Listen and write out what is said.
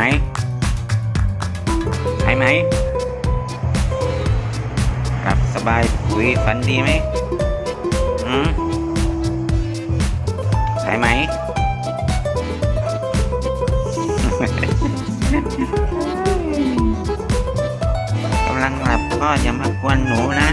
มใช่ไหมกลับสบายปุ๋ยฝันดีไหมอืมใช่ไหมกำลังหลับก็อย่ามากวนหนูนะ